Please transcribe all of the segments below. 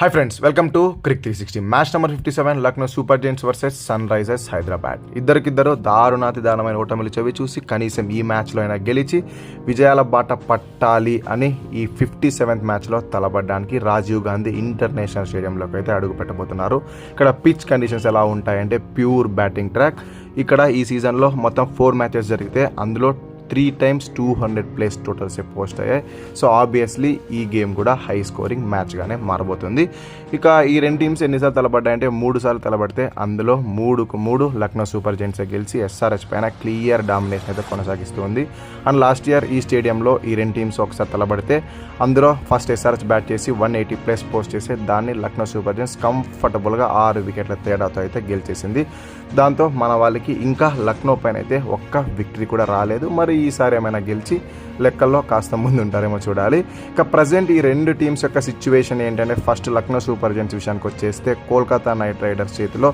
Hi friends welcome to cric three sixty match number fifty seven Lucknow super giants versus sunrisers Hyderabad ఇద్దరికిద్దరు దారుణాతి దారుణమైన ఓటమిలు చవి చూసి కనీసం ఈ మ్యాచ్లో అయినా గెలిచి విజయాల బాట పట్టాలి అని ఈ ఫిఫ్టీ సెవెంత్ మ్యాచ్లో తలబడడానికి రాజీవ్ గాంధీ ఇంటర్నేషనల్ స్టేడియంలోకి అయితే అడుగు పెట్టబోతున్నారు. ఇక్కడ పిచ్ కండిషన్స్ ఎలా ఉంటాయంటే ప్యూర్ బ్యాటింగ్ ట్రాక్ ఇక్కడ ఈ సీజన్లో మొత్తం ఫోర్ మ్యాచెస్ జరిగితే అందులో three times two hundred plus totals posted అయ్యాయి. సో ఆబ్వియస్లీ ఈ గేమ్ కూడా హై స్కోరింగ్ మ్యాచ్గానే మారబోతుంది. ఇక ఈ రెండు టీమ్స్ ఎన్నిసార్లు తలబడ్డాయంటే మూడు సార్లు తలబడితే అందులో మూడుకు మూడు లక్నో సూపర్ జెంట్సే గెలిచి ఎస్ఆర్హెచ్ పైన క్లియర్ డామినేషన్ అయితే కొనసాగిస్తుంది అండ్ లాస్ట్ ఇయర్ ఈ స్టేడియంలో ఈ రెండు టీమ్స్ ఒకసారి తలబడితే అందులో ఫస్ట్ ఎస్ఆర్ఎస్ బ్యాట్ చేసి వన్ ఎయిటీ ప్లస్ పోస్ట్ చేసి దాన్ని లక్నో సూపర్ జెంట్స్ కంఫర్టబుల్గా ఆరు వికెట్ల తేడాతో అయితే గెలిచేసింది. దాంతో మన వాళ్ళకి ఇంకా లక్నో పైన అయితే ఒక్క విక్టరీ కూడా రాలేదు. మరి ఈసారి ఏమైనా గెలిచి లెక్కల్లో కాస్త ముందు ఉంటారేమో చూడాలి. ఇక ప్రజెంట్ ఈ రెండు టీమ్స్ యొక్క సిచ్యువేషన్ ఏంటంటే ఫస్ట్ లక్నో సూపర్ జెంట్స్ విషయానికి వచ్చేస్తే కోల్కతా నైట్ రైడర్స్ చేతిలో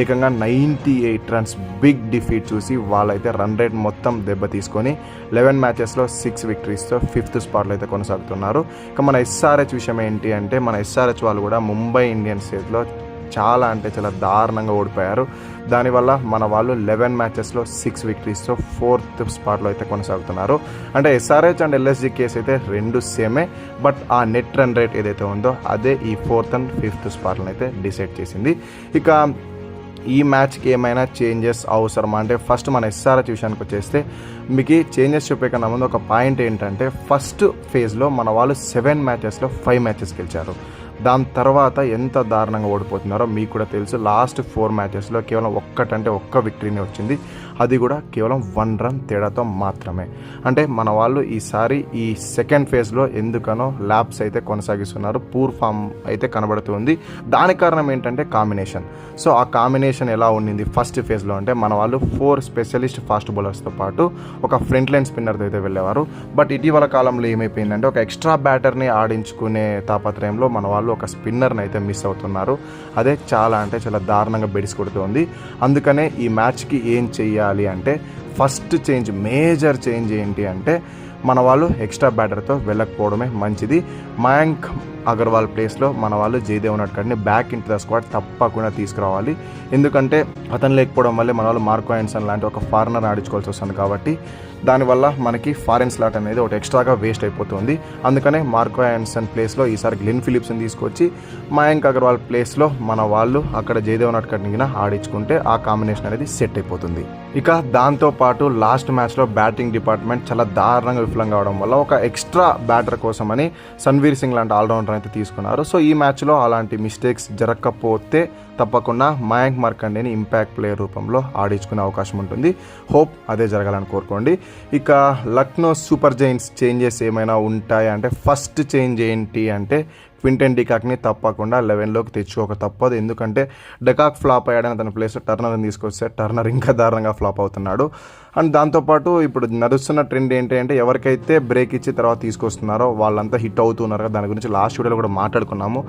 ఏకంగా ninety eight runs big defeat చూసి వాళ్ళైతే రన్ రేట్ మొత్తం దెబ్బ తీసుకొని లెవెన్ మ్యాచెస్లో సిక్స్ విక్టరీస్తో ఫిఫ్త్ స్పాట్లో అయితే కొనసాగుతున్నారు. ఇక మన ఎస్ఆర్హెచ్ విషయం ఏంటి అంటే మన ఎస్ఆర్హెచ్ వాళ్ళు కూడా ముంబై ఇండియన్స్ చేతిలో చాలా అంటే చాలా దారుణంగా ఓడిపోయారు. దానివల్ల మన వాళ్ళు లెవెన్ మ్యాచెస్లో సిక్స్ విక్టరీస్తో ఫోర్త్ స్పాట్లో అయితే కొనసాగుతున్నారు. అంటే ఎస్ఆర్హెచ్ అండ్ ఎల్ఎస్జి కేసు అయితే రెండు సేమే బట్ ఆ నెట్ రన్ రేట్ ఏదైతే ఉందో అదే ఈ ఫోర్త్ అండ్ ఫిఫ్త్ స్పాట్లను అయితే డిసైడ్ చేసింది. ఇక ఈ మ్యాచ్కి ఏమైనా చేంజెస్ అవసరమా? అంటే ఫస్ట్ మన ఎస్ఆర్హెచ్ విషయానికి వచ్చేస్తే మీకు చేంజెస్ చెప్పే కన్నా ముందు ఒక పాయింట్ ఏంటంటే ఫస్ట్ ఫేజ్లో మన వాళ్ళు సెవెన్ మ్యాచెస్లో ఫైవ్ మ్యాచెస్ గెలిచారు. దాని తర్వాత ఎంత దారుణంగా ఓడిపోతున్నారో మీకు కూడా తెలుసు. లాస్ట్ ఫోర్ మ్యాచెస్లో కేవలం ఒక్కటంటే ఒక్క విక్టరీనే వచ్చింది. అది కూడా కేవలం వన్ రన్ తేడాతో మాత్రమే. అంటే మన వాళ్ళు ఈసారి ఈ సెకండ్ ఫేజ్లో ఎందుకనో ల్యాబ్స్ అయితే కొనసాగిస్తున్నారు. పూర్ ఫామ్ అయితే కనబడుతుంది. దానికి కారణం ఏంటంటే కాంబినేషన్ సో ఆ కాంబినేషన్ ఎలా ఉండింది ఫస్ట్ ఫేజ్లో అంటే మన వాళ్ళు ఫోర్ స్పెషలిస్ట్ ఫాస్ట్ బౌలర్స్తో పాటు ఒక ఫ్రంట్ లైన్ స్పిన్నర్తో అయితే వెళ్ళేవారు. బట్ ఇటీవల కాలంలో ఏమైపోయిందంటే ఒక ఎక్స్ట్రా బ్యాటర్ని ఆడించుకునే తాపత్రయంలో మన వాళ్ళు ఒక స్పిన్నర్ని అయితే మిస్ అవుతున్నారు. అదే చాలా అంటే చాలా దారుణంగా బెడిసి కొడుతుంది. అందుకనే ఈ మ్యాచ్కి ఏం చెయ్యాలి అంటే ఫస్ట్ చేంజ్ మేజర్ చేంజ్ ఏంటి అంటే మన వాళ్ళు ఎక్స్ట్రా బ్యాటర్తో వెళ్ళకపోవడమే మంచిది. మయాంక్ అగర్వాల్ ప్లేస్లో మన వాళ్ళు జయదేవ్ నట్కడ్ని బ్యాక్ ఇంటి ద స్క్వాడ్ తప్పకుండా తీసుకురావాలి. ఎందుకంటే అతను లేకపోవడం వల్లే మన వాళ్ళు మార్కో ఆయన్సన్ లాంటి ఒక ఫారినర్ ఆడించుకోవాల్సి వస్తుంది కాబట్టి దానివల్ల మనకి ఫారెన్ స్లాట్ అనేది ఒకటి ఎక్స్ట్రాగా వేస్ట్ అయిపోతుంది. అందుకనే మార్కో యాన్సన్ ప్లేస్లో ఈసారి గ్లిన్ ఫిలిప్స్ని తీసుకొచ్చి మయాంక్ అగర్వాల్ ప్లేస్లో మన వాళ్ళు అక్కడ జయదేవ్ నట్కడ్ని ఆడించుకుంటే ఆ కాంబినేషన్ అనేది సెట్ అయిపోతుంది. ఇక దాంతోపాటు లాస్ట్ మ్యాచ్లో బ్యాటింగ్ డిపార్ట్మెంట్ చాలా దారుణంగా విఫలం కావడం వల్ల ఒక ఎక్స్ట్రా బ్యాటర్ కోసమని సన్వీర్ సింగ్ లాంటి ఆల్రౌండర్ అయితే తీసుకున్నారు. సో ఈ మ్యాచ్లో అలాంటి మిస్టేక్స్ జరగకపోతే తప్పకుండా మయాంక్ మార్కండేని ఇంపాక్ట్ ప్లేయర్ రూపంలో ఆడించుకునే అవకాశం ఉంటుంది. హోప్ అదే జరగాలని కోరుకోండి. ఇక లక్నో సూపర్ జైన్స్ చేంజెస్ ఏమైనా ఉంటాయా? అంటే ఫస్ట్ చేంజ్ ఏంటి? అంటే క్వింటన్ డికాక్ని తప్పకుండా లెవెన్లోకి తెచ్చుకోక తప్పదు. ఎందుకంటే డెకాక్ ఫ్లాప్ అయ్యాడని తన ప్లేస్ టర్నర్ని తీసుకొస్తే టర్నర్ ఇంకా దారుణంగా ఫ్లాప్ అవుతున్నాడు. అండ్ దాంతోపాటు ఇప్పుడు నడుస్తున్న ట్రెండ్ ఏంటి అంటే ఎవరికైతే బ్రేక్ ఇచ్చి తర్వాత తీసుకొస్తున్నారో వాళ్ళంతా హిట్ అవుతున్నారు కదా దాని గురించి లాస్ట్ వీడియోలో కూడా మాట్లాడుకున్నాము.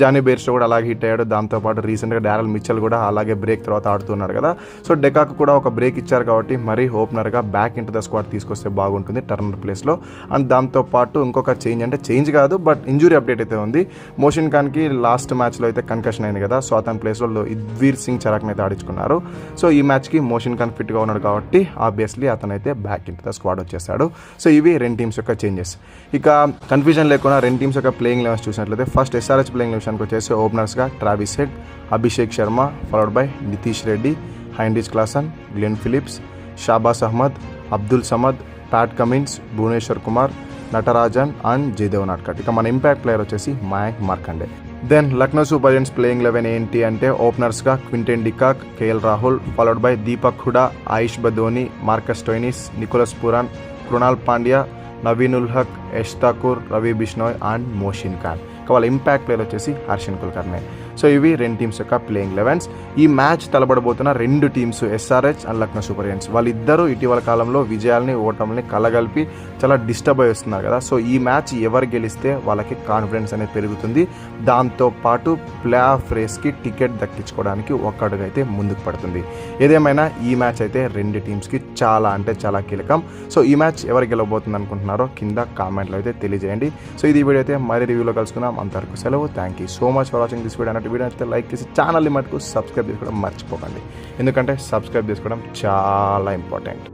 జానీ బేర్స్టో కూడా అలాగే హిట్ అయ్యాడు. దాంతోపాటు రీసెంట్గా డారల్ మిచ్చల్ కూడా అలాగే బ్రేక్ తర్వాత ఆడుతున్నారు కదా. సో డెకాక్ కూడా ఒక బ్రేక్ ఇచ్చారు కాబట్టి మరీ ఓపెనర్గా బ్యాక్ ఇంటూ ద స్క్వాడ్ తీసుకొస్తే బాగుంటుంది టర్నర్ ప్లేస్లో. అండ్ దాంతోపాటు ఇంకొక చేంజ్ అంటే చేంజ్ కాదు బట్ ఇంజురీ అప్డేట్ అయితే ఉంది. మోషన్ ఖాన్కి లాస్ట్ మ్యాచ్లో అయితే కన్కషన్ అయింది కదా సో అతని ప్లేస్లో ఇద్వీర్ సింగ్ చరాక్ని అయితే ఆడించుకున్నారు. సో ఈ మ్యాచ్కి మోషన్ ఖాన్ ఫిట్గా ఉన్నాడు కాబట్టి ఆబ్వియస్లీ అతనైతే బ్యాక్ ఇన్ ద స్క్వాడ్ వచ్చేసాడు సో ఇవి రెండు టీమ్స్ యొక్క చేంజెస్ ఇక కన్ఫ్యూజన్ లేకుండా రెండు టీమ్స్ యొక్క ప్లేయింగ్ లెవెన్స్ చూసినట్లయితే ఫస్ట్ ఎస్ఆర్హెచ్ ప్లేయింగ్ లెవెన్స్కి వచ్చేసి ఓపెనర్స్గా Travis Head Abhishek Sharma followed by Nitish Reddy Heinrich Klaasen Glenn Phillips Shahbaz Ahmed Abdul Samad Pat Cummins Bhuvneshwar Kumar Natarajan and Jaydev Unadkat ఇక మన impact player వచ్చేసి Mayank Markande. Then Lucknow super giants playing eleven ఏంటి అంటే ఓపెనర్స్గా Quinton de Kock KL Rahul followed by Deepak Hooda Ayush Badoni Marcus Stoinis Nicholas Pooran Krunal Pandya Naveen ul Haq Yash Thakur Ravi Bishnoi and Mohsin Khan. ఇక వాళ్ళ impact player వచ్చేసి Harshan కుల్కర్నే. So ఇవి రెండు teams యొక్క playing elevens ఈ match తలబడబోతున్న రెండు teams SRH and Lucknow super giants వాళ్ళిద్దరూ ఇటీవల కాలంలో విజయాల్ని ఓటమిని కలగలిపి చాలా డిస్టర్బ్ అయి వస్తున్నారు కదా. సో ఈ మ్యాచ్ ఎవరు గెలిస్తే వాళ్ళకి కాన్ఫిడెన్స్ అనేది పెరుగుతుంది. దాంతో పాటు ప్లే ఆఫ్ రేస్కి టికెట్ దక్కించుకోవడానికి ఒక్కడుగైతే అయితే ముందుకు పడుతుంది. ఏదేమైనా ఈ మ్యాచ్ అయితే రెండు టీమ్స్కి చాలా అంటే చాలా కీలకం. సో ఈ మ్యాచ్ ఎవరు గెలవబోతుంది అనుకుంటున్నారో కింద కామెంట్లో అయితే తెలియజేయండి. సో ఇది వీడియో అయితే మరి రివ్యూలో కలుసుకుందాం. అంతవరకు సెలవు. Thank you so much for watching this video అన్నట్టు వీడియో అయితే లైక్ చేసి ఛానల్ని మటుకు సబ్స్క్రైబ్ చేసుకోవడం మర్చిపోకండి. ఎందుకంటే సబ్స్క్రైబ్ చేసుకోవడం చాలా ఇంపార్టెంట్.